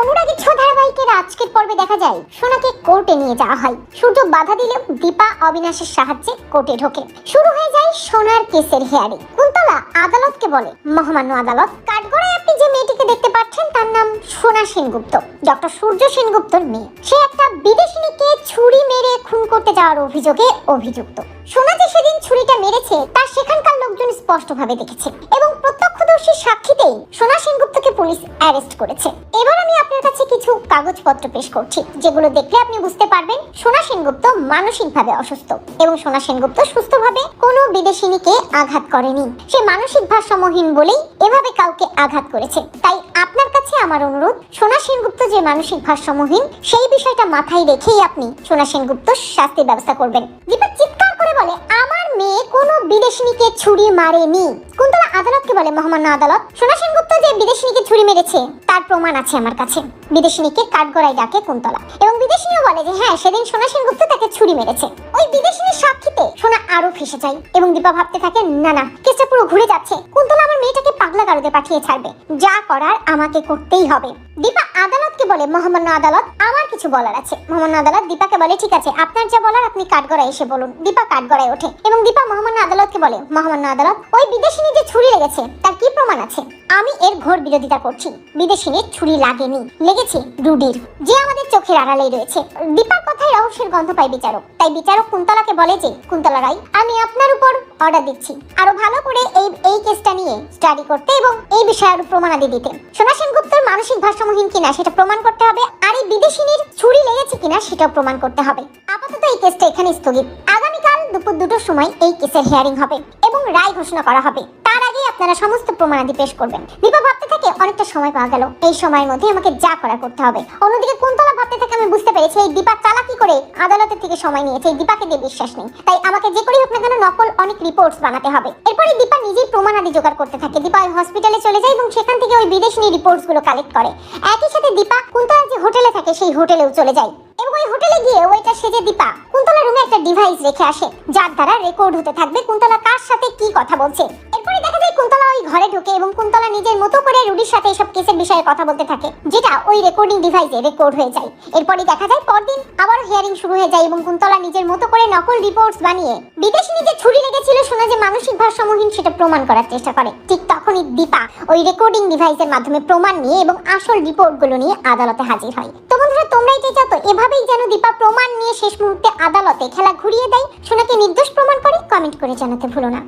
অনুরাগী ছ ধারাবাহিকের আজকের পর্বে দেখা যায় সোনাকে কোর্টে নিয়ে যাওয়া হয়। বাধা দিলেও দীপা অবিনাশের সাহায্যে কোর্টে ঢোকে। শুরু হয়ে যায় সোনার কেসের হেয়ারিং। কুন্তলা আদালতকে বলে, মহামান্য আদালত, কাঠগড়ায় আপনি যে মেয়েটিকে দেখতে পাচ্ছেন, তার নাম সোনা সেনগুপ্ত, ডক্টর সূর্য সেনগুপ্তর মেয়ে। সে একটা বিদেশিনীকে ছুরি মেরে খুন করতে যাওয়ার অভিযোগে অভিযুক্ত। সোনা যে সেদিন ছুরিটা মেরেছে, তা সেখানকার লোকজন স্পষ্টভাবে দেখেছে এবং প্রত্যক্ষদর্শী সাক্ষীতেই সোনা সেনগুপ্তকে পুলিশ অ্যারেস্ট করেছে। এবার কাছে কাগজপত্র পেশ করছি, যেগুলো দেখলে আপনি বুঝতে পারবেন সোনা সেনগুপ্ত মানসিকভাবে অসুস্থ এবং সোনা সেনগুপ্ত সুস্থভাবে কোনো বিদেশিনীকে আঘাত করেনি। সে মানসিক ভারসাম্যহীন বলেই এভাবে কাউকে আঘাত করেছে। তাই আপনার কাছে আমার অনুরোধ, সোনা সেনগুপ্ত যে মানসিক ভারসাম্যহীন, সেই বিষয়টা মাথায় রেখেই আপনি সোনা সেনগুপ্ত শাস্তির ব্যবস্থা করবেন। দীপক, চিৎকার করে বলে, আমার মেয়ে কোনো বিদেশিনীকে ছুরি মারেনি। কুন্তলা আদালতকে বলে, মহামান্য আদালত, সোনা সেনগুপ্ত যে বিদেশিনীকে ছুরি মেরেছে, তার প্রমাণ আছে আমার কাছে। বিদেশিনীকে কাঠগড়ায় ডাকে কুন্তলা এবং বিদেশিনীও বলে যে হ্যাঁ সেদিন সোনা সেনগুপ্ত তাকে ছুরি মেরেছে। ওই বিদেশিনীর সাক্ষীতে সোনা আরও ফেসে যায় এবং দীপা ভাবতে থাকে, না না, কেসটা পুরো ঘুরে যাচ্ছে। কুন্তলা আমার মেয়েটাকে পাগলা গারদে পাঠিয়ে ছাড়বে। যা করার আমাকে করতেই হবে। দীপা আদালতকে বলে, মহামান্য আদালত, আমার কিছু বলার আছে। মহামান্য আদালত দীপাকে বলে, ঠিক আছে, আপনার যা বলার, আপনি কাঠগড়ায় এসে বলুন। দীপা কাঠগড়ায় ওঠে এবং দীপা মহামান্য আদালতকে বলে, মহামান্য আদালত, ওই বিদেশিনী যে ছুরি লেগেছে, তার কি প্রমাণ আছে? আমি এর ঘোর বিরোধিতা করছি। বিদেশিনীর ছুরি লাগেনি, লেগেছে রুডির, যে আমাদের চোখের আড়ালেই রয়েছে। দীপার কথায় রহস্যের গন্ধ পায় বিচারক। তাই বিচারক কুন্তলাকে বলে যে, কুন্তলা রায়, আমি আপনার উপর অর্ডার দিচ্ছি। আরও ভালো করে এই এই কেসটা নিয়ে স্টাডি করতে এবং এই বিষয়ে আরও প্রমাণাদি দিতে। সোনা সেনগুপ্তর মানসিক ভারসাম্যহীন কিনা সেটা প্রমাণ করতে হবে, আর এই বিদেশিনীর ছুরি লেগেছে কিনা সেটাও প্রমাণ করতে হবে। আপাতত এই কেসটা এখানে স্থগিত। আগামীকাল দুপুর দুটোর সময় এই কেসের হিয়ারিং হবে এবং রায় ঘোষণা করা হবে। তার আগে আপনারা সমস্ত প্রমাণাদি পেশ করবেন। দীপা ভাবতে থাকে অনেকটা সময় পাওয়া গেল। এই সময়ের মধ্যে আমাকে যা করার করতে হবে। অন্যদিকে কুন্তলা ভাবতে থাকে আমি বুঝতে পেরেছি, এই দীপা চালাকি করে আদালতের থেকে সময় নিয়েছে, এই দীপাকে দিয়ে বিশ্বাস নেই। তাই আমাকে যে করেই হোক না কেন নকল অনেক রিপোর্টস বানাতে হবে। এরপরে দীপা নিজেই প্রমাণাদি জোগাড় করতে থাকে। দীপা ওই হসপিটালে চলে যায় এবং সেখান থেকে ওই বিদেশি রিপোর্টসগুলো কালেক্ট করে। একই সাথে দীপা কুন্তলা যে হোটেলে থাকে, সেই হোটেলেও চলে যায়। এবং ওই হোটেলে গিয়ে ওইটা সেজে দীপা কুন্তলা রুমে একটা ডিভাইস রেখে আসে। যার দ্বারা রেকর্ড হতে থাকবে কুন্তলা কার সাথে কি কথা বলছে। কুন্তলা ওই ঘরে ঢুকে এবং কুন্তলা নিজের মতো করে রুডির সাথে এসব কেসের বিষয়ে কথা বলতে থাকে, যেটা ওই রেকর্ডিং ডিভাইসে রেকর্ড হয়ে যায়। এরপরে দেখা যায় পরদিন আবার হিয়ারিং শুরু হয়ে যায় এবং কুন্তলা নিজের মতো করে নকল রিপোর্টস বানিয়ে বিদেশি নিজে ছুরি লেগেছিল শোনা যে মানসিক ভারসাম্যহীন সেটা প্রমাণ করার চেষ্টা করে। ঠিক তখনই দীপা ওই রেকর্ডিং ডিভাইসের মাধ্যমে প্রমাণ নিয়ে এবং আসল রিপোর্টগুলো নিয়ে আদালতে হাজির হয়। তো বন্ধুরা, তোমরাই যে তো এভাবেই যেন দীপা প্রমাণ নিয়ে শেষ মুহূর্তে আদালতে খেলা ঘুরিয়ে দেয়, সোনাকে নির্দোষ প্রমাণ করে কমেন্ট করে জানাতে ভুলো না।